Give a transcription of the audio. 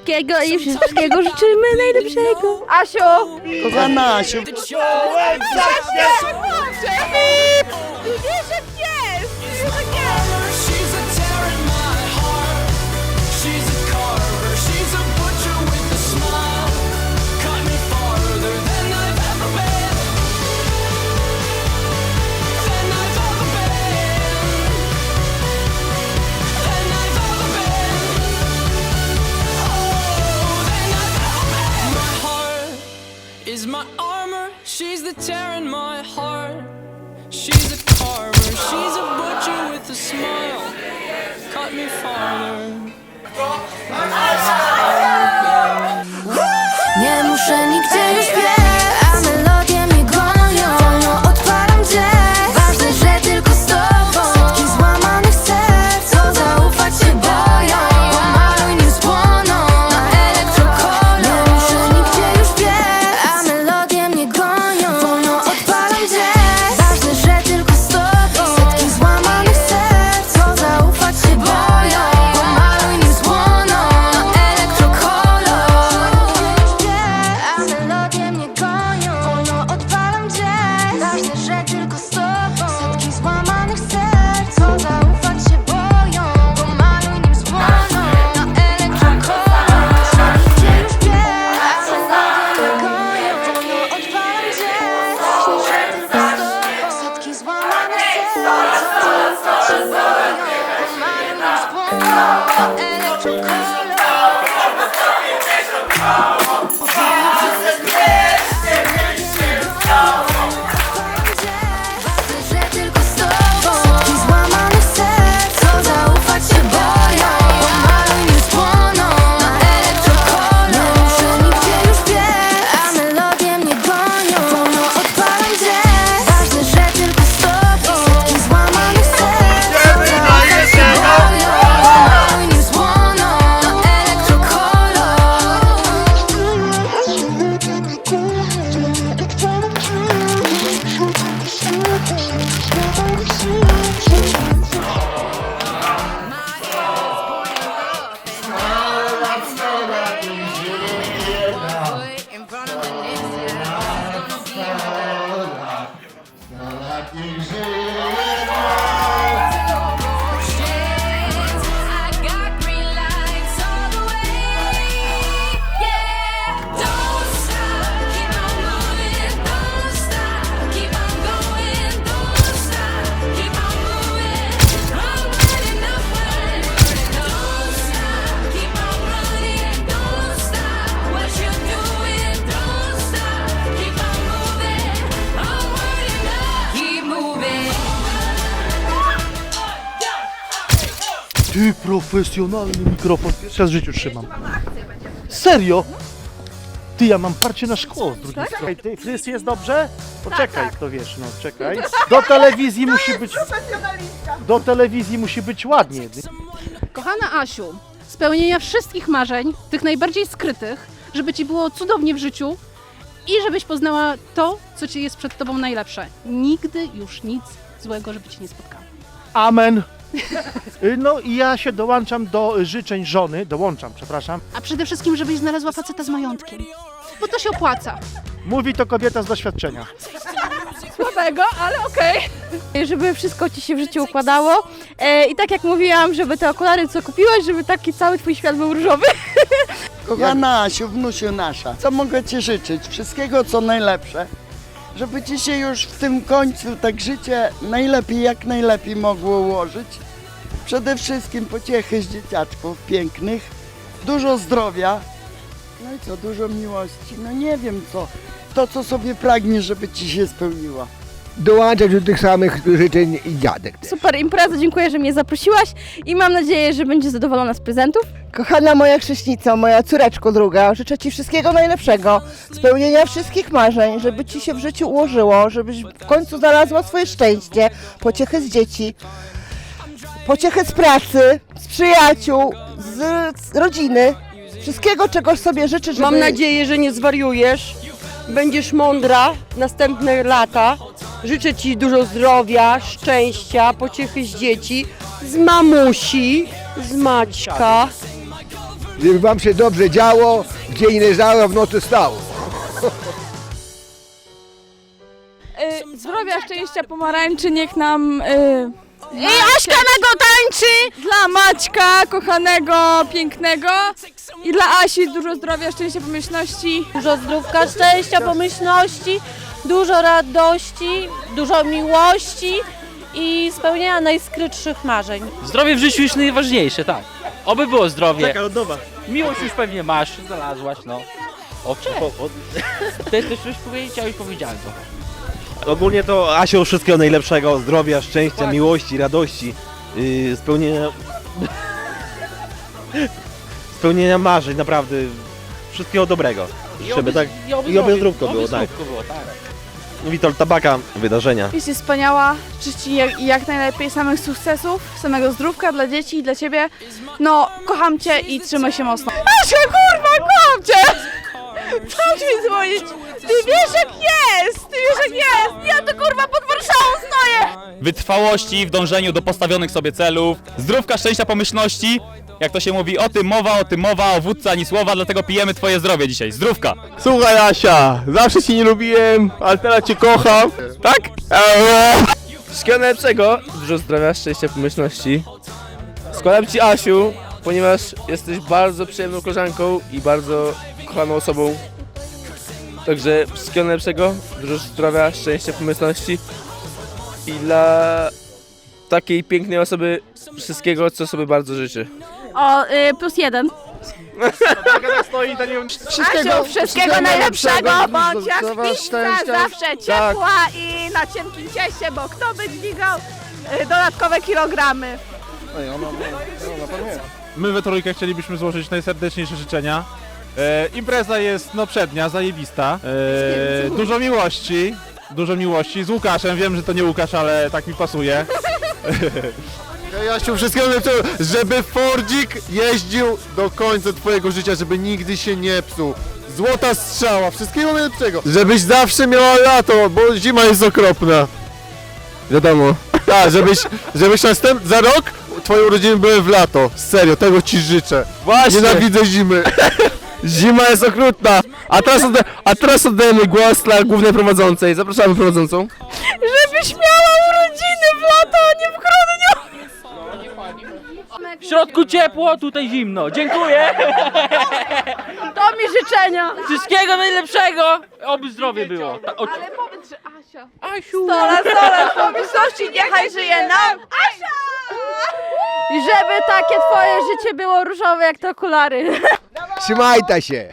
wszystkiego i wszystkiego życzymy najlepszego. Asiu! Kochana Asiu, She's Na elektrokolor Ty, profesjonalny mikrofon. Pierwszy raz w życiu trzymam. Serio? Ty, ja mam parcie na szkło z drugiej strony. Ty, jest dobrze? Poczekaj, to wiesz, no czekaj. Do telewizji musi być... Do telewizji musi być ładnie. Kochana Asiu, spełnienia wszystkich marzeń, tych najbardziej skrytych, żeby ci było cudownie w życiu i żebyś poznała to, co ci jest przed tobą najlepsze. Nigdy już nic złego, żeby ci nie spotkało. Amen. Y, No i ja się dołączam do życzeń żony, dołączam, przepraszam. A przede wszystkim, żebyś znalazła faceta z majątkiem. Bo to się opłaca. Mówi to kobieta z doświadczenia. Słabego, ale okej. Żeby wszystko ci się w życiu układało. E, I tak jak mówiłam, żeby te okulary, co kupiłaś, żeby taki cały twój świat był różowy. kochana Asiu, wnusiu nasza, co mogę Ci życzyć? Wszystkiego co najlepsze, żeby Ci się już w tym końcu tak życie najlepiej, jak najlepiej mogło ułożyć. Przede wszystkim pociechy z dzieciaczków pięknych, dużo zdrowia, no i co, dużo miłości, no nie wiem co, to co sobie pragniesz, żeby Ci się spełniło. Dołączać do tych samych życzeń i dziadek. też. Super impreza, dziękuję, że mnie zaprosiłaś i mam nadzieję, że będziesz zadowolona z prezentów. Kochana moja chrześnico, moja córeczko druga, życzę Ci wszystkiego najlepszego, spełnienia wszystkich marzeń, żeby Ci się w życiu ułożyło, żebyś w końcu znalazła swoje szczęście, pociechę z dzieci, pociechę z pracy, z przyjaciół, z, z rodziny, wszystkiego, czego sobie życzę, żeby... Mam nadzieję, że nie zwariujesz. Będziesz mądra następne lata. Życzę Ci dużo zdrowia, szczęścia, pociechy z dzieci, z mamusi, z Maćka. żeby wam się dobrze działo, gdzie nie leżało, w nocy stało. Y, zdrowia, szczęścia, pomarańczy, niech nam... Y, I Aśka na go tańczy! dla Maćka, kochanego, pięknego i dla Asi dużo zdrowia, szczęścia, pomyślności. Dużo zdrówka, szczęścia, pomyślności, dużo radości, dużo miłości i spełnienia najskrytszych marzeń. Zdrowie w życiu już najważniejsze, tak. Oby było zdrowie. Taka od nowa. Miłość już pewnie masz, znalazłaś, no. O, o, o. Ty też coś powiedzieć, a już powiedziałem to. Ogólnie to Asiu wszystkiego najlepszego, zdrowia, szczęścia, miłości, radości, yy, spełnienia... spełnienia marzeń, naprawdę. Wszystkiego dobrego. Żeby tak... I oby zdrówko było, tak. zdrówko było, tak. Witold Tabaka, wydarzenia. Jesteś wspaniała, życzę Ci jak, jak najlepiej samych sukcesów, samego zdrówka dla dzieci i dla Ciebie. No, kocham Cię i trzymaj się mocno. Asia, kurwa, kocham Cię! Co mi dzwonić? Ty wiesz jak jest! Ty wiesz jak jest! Ja tu kurwa stoję! Wytrwałości w dążeniu do postawionych sobie celów, zdrówka, szczęścia, pomyślności. Jak to się mówi, o tym mowa, o tym mowa, o wódce ani słowa, dlatego pijemy twoje zdrowie dzisiaj. Zdrówka! Słuchaj Asia, zawsze cię nie lubiłem, ale teraz cię kocham. Tak? Wszystkiego najlepszego, dużo zdrowia, szczęścia, pomyślności. Składam Ci Asiu, ponieważ jesteś bardzo przyjemną koleżanką i bardzo kochaną osobą. Także wszystkiego najlepszego, dużo zdrowia, szczęścia, pomyślności i dla takiej pięknej osoby wszystkiego, co sobie bardzo życzę. O, y, plus jeden. Wszystkiego, Asiu, wszystkiego najlepszego, bądź jak pizza, zawsze ciepła i na cienkim cieście, bo kto by dźwigał y, dodatkowe kilogramy? My we trójkę chcielibyśmy złożyć najserdeczniejsze życzenia. E, impreza jest no przednia, zajebista. E, dużo miłości. Dużo miłości. Z Łukaszem, wiem, że to nie Łukasz, ale tak mi pasuje. Jasiu, wszystkiego najlepszego, żeby Fordzik jeździł do końca twojego życia, żeby nigdy się nie psuł. Złota strzała, wszystkiego najlepszego. Żebyś zawsze miała lato, bo zima jest okropna. Wiadomo. Tak, żebyś, żebyś następ... za rok twoje urodziny były w lato. Serio, tego ci życzę. Właśnie. Nienawidzę zimy. Zima jest okrutna. A teraz, odda- a teraz oddajemy głos dla głównej prowadzącej. Zapraszamy prowadzącą. Żebyś miała urodziny w lato, a nie w grudniu! W środku ciepło, tutaj zimno. Dziękuję. To mi życzenia! Wszystkiego najlepszego. Oby zdrowie było. Ta, o, Ale powiedz, że Asia. Asiu. Stola, stola, pomyślności niechaj żyje nam! Asia! I żeby takie twoje życie było różowe jak te okulary. Trzymajcie się!